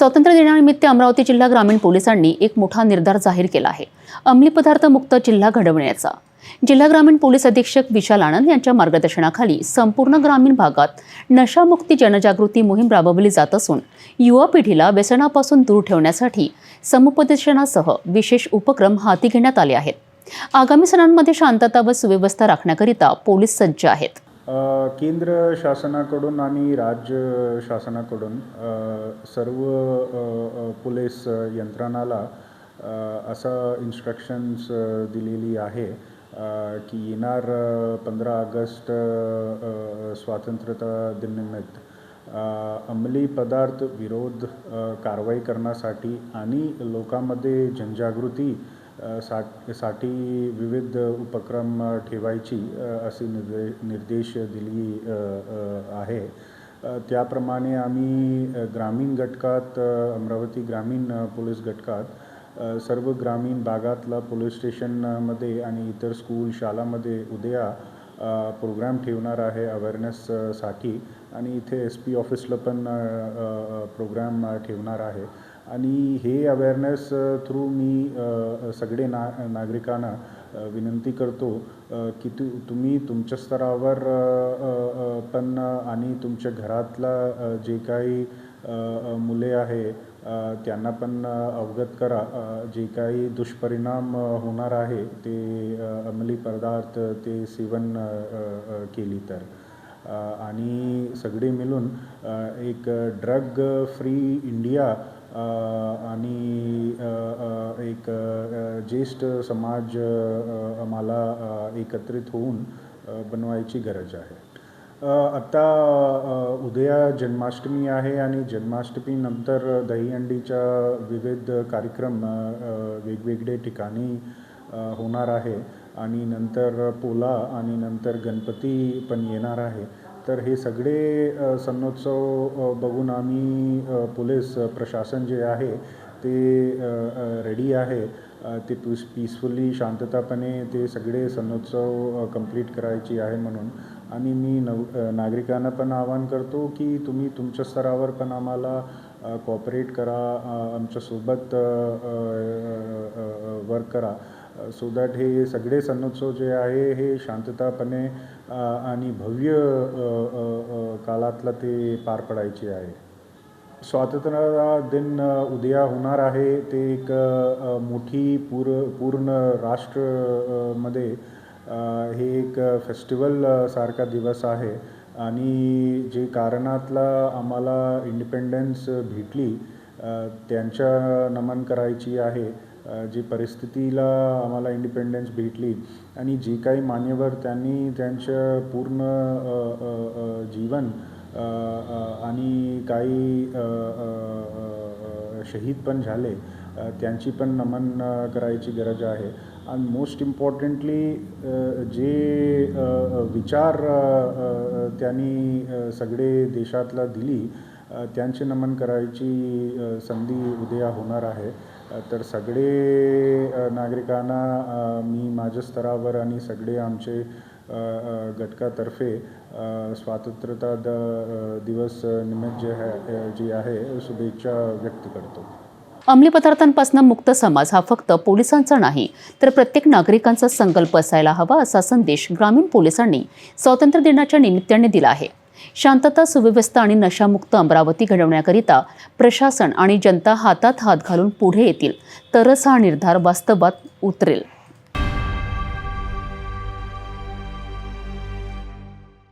स्वातंत्र्य दिनानिमित्त अमरावती जिल्हा ग्रामीण पोलिसांनी एक मोठा निर्धार जाहीर केला आहे. अंमली पदार्थ मुक्त जिल्हा घडवण्याचा. जिल्हा ग्रामीण पोलीस अधीक्षक विशाल आनंद यांच्या मार्गदर्शनाखाली संपूर्ण ग्रामीण भागात नशामुक्ती जनजागृती मोहीम राबवली जात असून युवा पिढीला व्यसनापासून दूर ठेवण्यासाठी समुपदेशनासह विशेष उपक्रम हाती घेण्यात आले आहेत. आगामी सणांमध्ये शांतता व सुव्यवस्था राखण्याकरिता पोलीस सज्ज आहेत. केंद्र शासनाकडून आणि राज्य शासनाकडून सर्व पोलीस यंत्रणाला असा असं इन्स्ट्रक्शन्स दिलेली आहे की येणार पंधरा ऑगस्ट स्वातंत्र्यता दिनानिमित्त अंमली पदार्थ विरोध कारवाई करण्यासाठी आणि लोकांमध्ये जनजागृती सा साठी विविध उपक्रम ठेवायची असे निर्दे निर्देश दिली आहे. त्याप्रमाणे आम्ही ग्रामीण घटकात अमरावती ग्रामीण पोलीस घटकात सर्व ग्रामीण भागातला पोलीस स्टेशनमध्ये आणि इतर स्कूल शाळामध्ये उद्या प्रोग्राम ठेवणार आहे अवेअरनेससाठी आणि इथे एस पी ऑफिसला पण प्रोग्राम ठेवणार आहे. आणि हे अवेअरनेस थ्रू मी सगळे ना नागरिकांना विनंती करतो की तु तुम्ही तुमच्या स्तरावर पण आणि तुमच्या घरातला जे काही मुले आहे त्यांना पण अवगत करा जे काही दुष्परिणाम होणार आहे ते अंमली पदार्थ ते सेवन केली तर. आणि सगळे मिळून एक ड्रग फ्री इंडिया आणि एक ज्येष्ठ समाज आम्हाला एकत्रित होऊन बनवायची गरज आहे. आत्ता उद्या जन्माष्टमी आहे आणि जन्माष्टमीनंतर दहीहंडीच्या विविध कार्यक्रम वेगवेगळे ठिकाणी होणार आहे. आणि नंतर पोला आणि नंतर गणपती पण येणार आहे. तर हे सगळे सणोत्सव बघून आम्ही पोलीस प्रशासन जे आहे ते रेडी आहे. ते पीस पीसफुली शांततापणे ते सगळे सणोत्सव कंप्लीट करायची आहे म्हणून. आणि मी नव नागरिकांना पण आवाहन करतो की तुम्ही तुमच्या स्तरावर पण आम्हाला कॉपरेट करा. आमच्यासोबत वर्क करा. सो दॅट हे सगळे सणोत्सव जे आहे हे शांततापणे आणि भव्य काळातला काळातलं ते पार पडायचे आहे. स्वातंत्र्य दिन उद्या होणार आहे. ते एक मोठी पूर पूर्ण राष्ट्रमध्ये हे एक फेस्टिवल सारखा दिवस आहे. आणि जे कारणातला आम्हाला इंडिपेंडन्स भेटली त्यांच्या नमन करायची आहे. जी परिस्थितीला आम्हाला इंडिपेंडन्स भेटली आणि जे काही मान्यवर त्यांनी त्यांचं पूर्ण जीवन आणि काही शहीद पण झाले त्यांची पण नमन करायची गरज आहे. आणि मोस्ट इम्पॉर्टंटली जे विचार त्यांनी सगळे देशातला दिली त्यांचे नमन करायची संधी उद्या होणार आहे. तर सगळे नागरिकांना मी माझ्या स्तरावर आणि सगळे आमचे घटकातर्फे स्वातंत्रता स्वातंत्र्यता द दिवस निमित्त जे आहे जी आहे शुभेच्छा व्यक्त करतो. अंमली पदार्थांपासून मुक्त समाज हा फक्त पोलिसांचा नाही तर प्रत्येक नागरिकांचा संकल्प असायला हवा असा संदेश ग्रामीण पोलिसांनी स्वातंत्र्य दिनाच्या निमित्ताने दिला आहे. शांतता सुव्यवस्था आणि नशामुक्त अमरावती घडवण्याकरिता प्रशासन आणि जनता हातात हात घालून पुढे येतील. तरच हा निर्धार वास्तवात उतरेल.